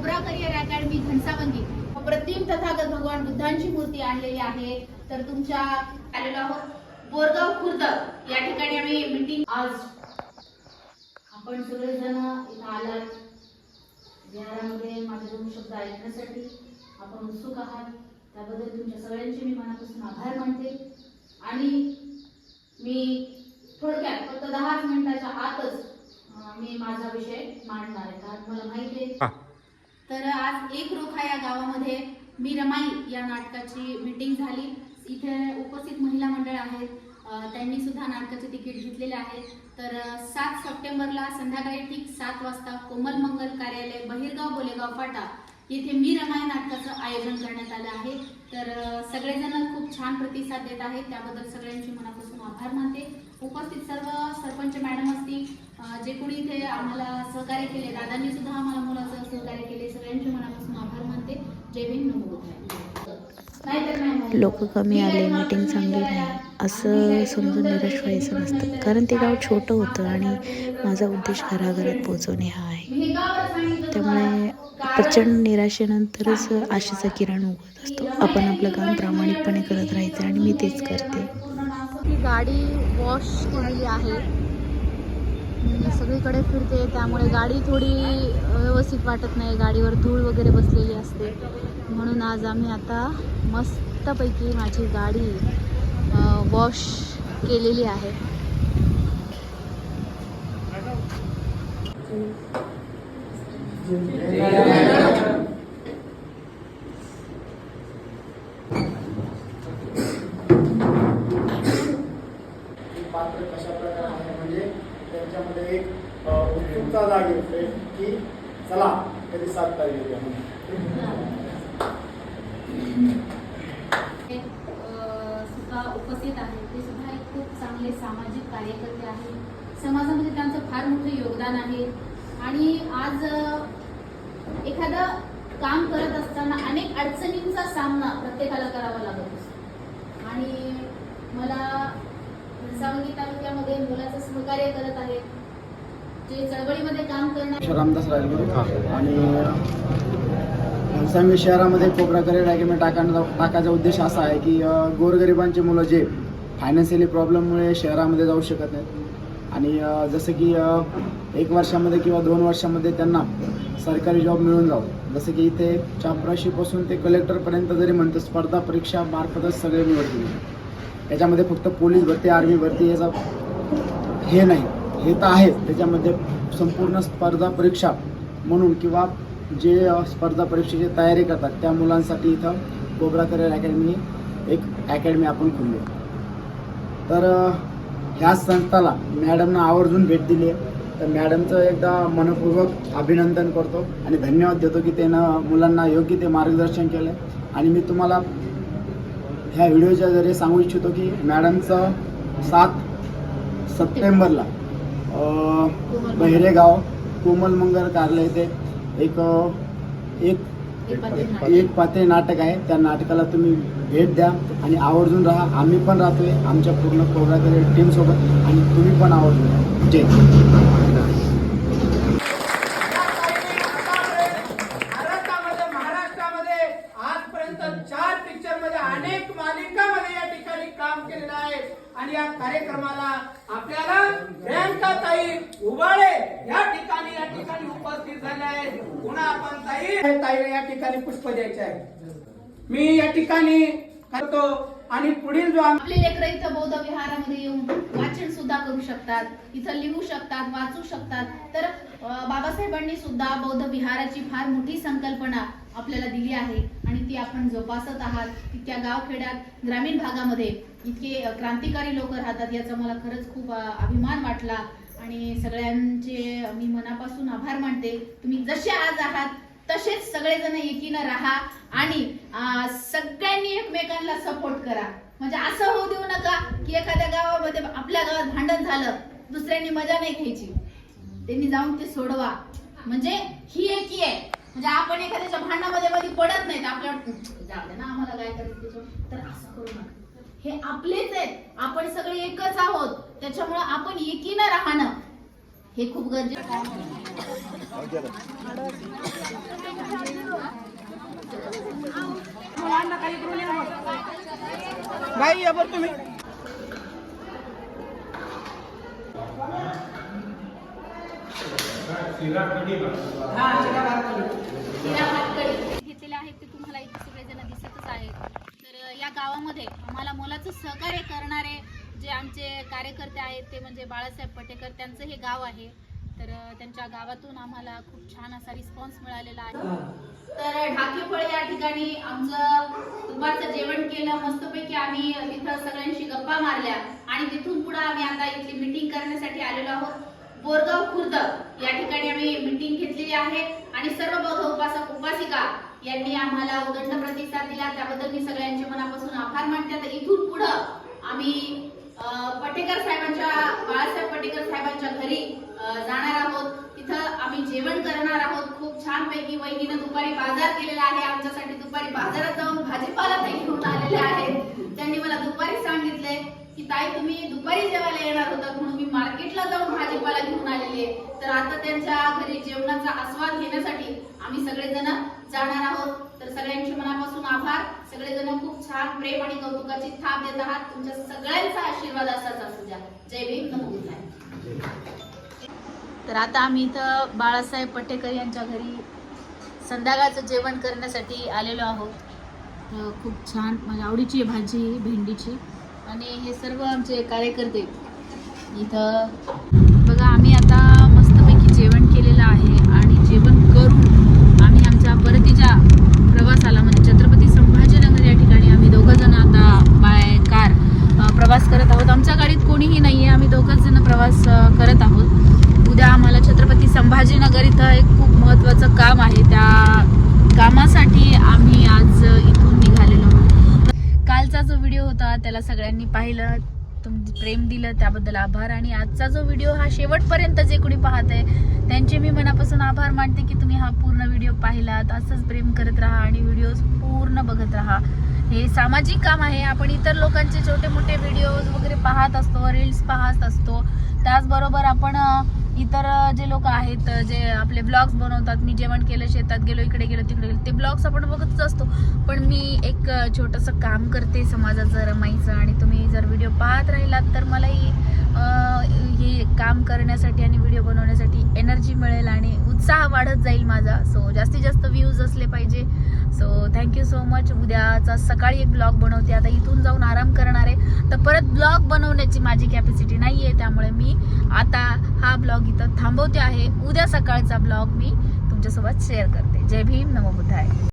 Cobra career academy Ghansawangi. प्रतिम तथागत भगवान बुद्धांची मूर्ती आणलेली आहे. तर तुमच्या आलेलो आहोत बोरगाव खुर्द. या ठिकाणी आम्ही मीटिंग आज आपण सगळेजण इथं आलात. विहारामध्ये माझे दोन शब्द ऐकण्यासाठी आपण उत्सुक आहात. त्याबद्दल तुमच्या सगळ्यांचे मी मनापासून आभार मानते. आणि मी थोडक्यात फक्त दहाच मिनिटाच्या आतच मी माझा विषय मांडणार आहे. कारण मला माहिती आहे तर आज एक रोखा या गावामध्ये मी रमाई या नाटकाची मीटिंग झाली. इथे उपस्थित महिला मंडळ आहेत. त्यांनी सुद्धा नाटकाचे तिकीट घेतलेले आहे तर सात सप्टेंबरला संध्याकाळी ठीक सात वाजता कोमल मंगल कार्यालय बहिरगाव बोलेगाव फाटा येथे मी रमाई नाटकाचं आयोजन करण्यात आलं आहे. तर सगळेजण खूप छान प्रतिसाद देत आहेत. त्याबद्दल सगळ्यांची मनापासून आभार मानते. उपस्थित सर्व सरपंच मॅडम असतील जे कोणी इथे आम्हाला सहकार्य केले दादांनी सुद्धा आम्हाला मुलाचं सहकार्य केले सगळ्यांचे मनापासून आभार मानते जय भीम नमो बुद्धाय. नाहीतर नाही माहिती. लोक कमी आले मीटिंग चांगली नाही. असं समजून निराश व्हायचं नसतं. कारण ते गाव छोटं होतं आणि माझा उद्देश घराघरात पोहोचवणे हा आहे. त्यामुळे प्रचंड निराशेनंतरच आशेचा किरण उगवत असतो. आपण आपलं काम प्रामाणिकपणे करत राहायचं आणि मी तेच करते. गाडी वॉश केलेली आहे. मी सगळीकडे फिरते त्यामुळे गाडी थोडी व्यवस्थित वाटत नाही. गाडीवर धूळ वगैरे बसलेली असते. म्हणून आज आम्ही आता मस्तपैकी माझी गाडी वॉश केलेली आहे. की उत्सुकता ಈ ಸಲ की चला हे, सुद्धा उपस्थित आहेत. ते सुद्धा एक खूप चांगले सामाजिक कार्यकर्ते आहेत. समाजामध्ये त्यांचं फार मोठं योगदान आहे. आणि आज एखादं काम करत असताना अनेक अडचणींचा सामना प्रत्येकाला करावा लागत असतो. आणि मला घनसावंगी तालुक्यामध्ये मुलाचं सहकार्य करत आहेत जे चळवळीमध्ये काम करणार रामदास राजगुरू. आणि सांगली शहरामध्ये कोपराकडे डॉक्युमेंट टाकायला टाकायचा उद्देश असा आहे की गोरगरिबांचे मुलं जे फायनान्शियली प्रॉब्लेममुळे शहरामध्ये जाऊ शकत नाहीत. आणि जसं की एक वर्षामध्ये किंवा दोन वर्षामध्ये त्यांना सरकारी जॉब मिळून जावं. जसं की इथे चापराशीपासून ते कलेक्टरपर्यंत जरी म्हणतो स्पर्धा परीक्षा मार्फतच सगळे निवडतील. याच्यामध्ये फक्त पोलीस भरती आर्मी भरती याचा हे नाही. हे तर आहे. त्याच्यामध्ये संपूर्ण स्पर्धा परीक्षा म्हणून किंवा जे स्पर्धा परीक्षेची तयारी करतात त्या मुलांसाठी इथं कोबरा करिअर अकॅडमी एक अकॅडमी आपण खुलली. तर ह्या संस्थाला मॅडमनं आवर्जून भेट दिली आहे. तर मॅडमचं एकदा मनपूर्वक अभिनंदन करतो आणि धन्यवाद देतो की त्यानं मुलांना योग्य ते मार्गदर्शन केलं आणि मी तुम्हाला ह्या व्हिडिओच्या जरिये सांगू इच्छितो की मॅडमचं सात सप्टेंबरला बहिरेगाव कोमलमंगल कार्यालय येथे एक एक एक पाते नाटक. आहे. त्या नाटकाला तुम्ही भेट द्या आणि आवर्जून राहा. आम्ही पण राहतोय आमच्या पूर्ण कोबराकडे टीमसोबत आणि तुम्ही पण आवर्जून राहा. जय चार पिक्चरमध्ये अनेक मालिकामध्ये या ठिकाणी काम केलेलं आहे. आणि या कार्यक्रमाला आपल्याला प्रियांका ताई उबाळे या ठिकाणी या ठिकाणी उपस्थित झाले आहेत. पुन्हा आपण ताई ताईला या ठिकाणी पुष्प द्यायचे आहे. मी या ठिकाणी करतो. आणि पुढील जो आपले लेकरं इथं बौद्ध विहारामध्ये येऊन वाचन सुद्धा करू शकतात. इथं लिहू शकतात वाचू शकतात. तर बाबासाहेबांनी सुद्धा बौद्ध विहाराची फार मोठी संकल्पना आपल्याला दिली आहे. आणि ती आपण जोपासत आहात. इतक्या गावखेड्यात ग्रामीण भागामध्ये इतके क्रांतिकारी लोक राहतात याचा मला खरंच खूप अभिमान वाटला. आणि सगळ्यांचे मी मनापासून आभार मानते. तुम्ही जसे आज आहात तसेच सगळेजण एकीनं राहा आणि सगळ्यांनी एकमेकांना सपोर्ट करा. म्हणजे असं होऊ देऊ नका की एखाद्या गावामध्ये आपल्या गावात भांडण झालं दुसऱ्यांनी मजा नाही घ्यायची. त्यांनी जाऊन ते सोडवा. म्हणजे ही एकी आहे. म्हणजे आपण एखाद्याच्या भांडणामध्ये मध्ये पडत नाहीत. आपल्या जाऊ दे ना आम्हाला काय करायचं तर असं करू नका. हे आपलेच आहेत. आपण सगळे एकच आहोत. त्याच्यामुळं आपण एकीनं राहणं. हे खूप गरजेचं बाई या बरं तुम्ही. घेतलेले आहेत ते तुम्हाला इथे सगळेजण दिसतच आहेत. तर या गावामध्ये आम्हाला मुलाचं सहकार्य करणारे जे आमचे कार्यकर्ते आहेत ते म्हणजे बाळासाहेब पटेकर त्यांचं हे गाव आहे. तर त्यांच्या गावातून आम्हाला खूप छान असा रिस्पॉन्स मिळालेला आहे. तर ढाकेफळ या ठिकाणी आमचं दुपारचं जेवण केलं. मस्तपैकी आम्ही तिथं सगळ्यांशी गप्पा मारल्या. आणि तिथून पुढे आम्ही आता इथली मिटिंग करण्यासाठी आलेलो आहोत. बोरगाव खुर्द या ठिकाणी आम्ही मिटिंग घेतलेली आहे. आणि सर्व बौद्ध उपासक उपासिका यांनी आम्हाला उदंड प्रतिसाद दिला. त्याबद्दल मी सगळ्यांचे मनापासून आभार मानते. तर इथून पुढं आम्ही पटेकर साहेबांच्या बाळासाहेब पटेकर साहेबांच्या घरी जाणार आहोत. तिथं आम्ही जेवण करणार आहोत. खूप छान पैकी वहिनीनं दुपारी बाजार केलेला आहे. आमच्यासाठी दुपारी बाजारात जाऊन भाजीपाला ते घेऊन आलेले आहेत. त्यांनी मला दुपारी सांगितले की ताई तुम्ही दुपारी जेवायला येणार होता. म्हणून मी मार्केटला जाऊन भाजीपाला घेऊन आलेली आहे. तर आता त्यांच्या घरी जेवणाचा आस्वाद घेण्यासाठी आम्ही सगळेजण जाणार आहोत. तर सगळ्यांची आभार. सगळेजण खूप छान प्रेम आणि कौतुकाची थाप देत आहात. तुमच्या सगळ्यांचा आशीर्वाद असाच असू द्या. जय भीम नमो तर आता आम्ही इथं बाळासाहेब पटेकर यांच्या घरी संध्याकाळचं जेवण करण्यासाठी आलेलो आहोत. खूप छान माझ्या आवडीची भाजी भेंडीची. आणि हे सर्व आमचे कार्यकर्ते. इथं बघा आम्ही आता मस्तपैकी जेवण केलेलं आहे आणि जेवण करून आम्ही आमच्या परतीच्या प्रवासाला म्हणजे छत्रपती संभाजीनगर या ठिकाणी आम्ही दोघं जण आता बाय कार अ, प्रवास करत आहोत आमच्या गाडीत कोणीही नाही आहे आम्ही दोघंच जण प्रवास अ, करत आहोत उद्या आम्हाला छत्रपती संभाजीनगर इथं एक खूप महत्त्वाचं काम आहे त्या कामासाठी आम्ही आज अ, इथून निघालेलो आहोत कालचा जो व्हिडिओ होता त्याला सगळ्यांनी पाहिलं तुम प्रेम दिलं त्याबद्दल आभार. आणि आजचा जो व्हिडिओ हा शेवटपर्यंत जे कोणी पाहत आहे त्यांचे मी मनापासून आभार मानते की तुम्ही हा पूर्ण व्हिडिओ पाहिलात. असंच प्रेम करत राहा आणि व्हिडिओ पूर्ण बघत राहा. हे सामाजिक काम आहे. आपण इतर लोकांचे छोटे मोठे व्हिडिओज वगैरे पाहत असतो रील्स पाहत असतो. त्याचबरोबर आपण इतर जे लोक आहेत जे आपले ब्लॉग्स बनवतात मी जेवण केलं शेतात गेलो इकडे गेलो तिकडे गेलो ते ब्लॉग्स आपण बघतच असतो. पण मी एक छोटंसं काम करते समाजाचं रमाईचं आणि तुम्ही जर व्हिडिओ पाहत राहिलात तर मलाही हे काम करण्यासाठी आणि व्हिडिओ बनवण्यासाठी एनर्जी मिळेल आणि उत्साह वाढत जाईल माझा. सो जास्तीत जास्त व्ह्यूज असले पाहिजे. सो थँक्यू सो मच उद्याचा सकाळी एक ब्लॉग बनवते. आता इथून जाऊन आराम करणार आहे. तर परत ब्लॉग बनवण्याची माझी कॅपॅसिटी नाही आहे त्यामुळे मी आता हा ब्लॉग इथं थांबवते आहे. उद्या सकाळचा ब्लॉग मी तुमच्यासोबत शेअर करते. जय भीम नमो बुद्धाय.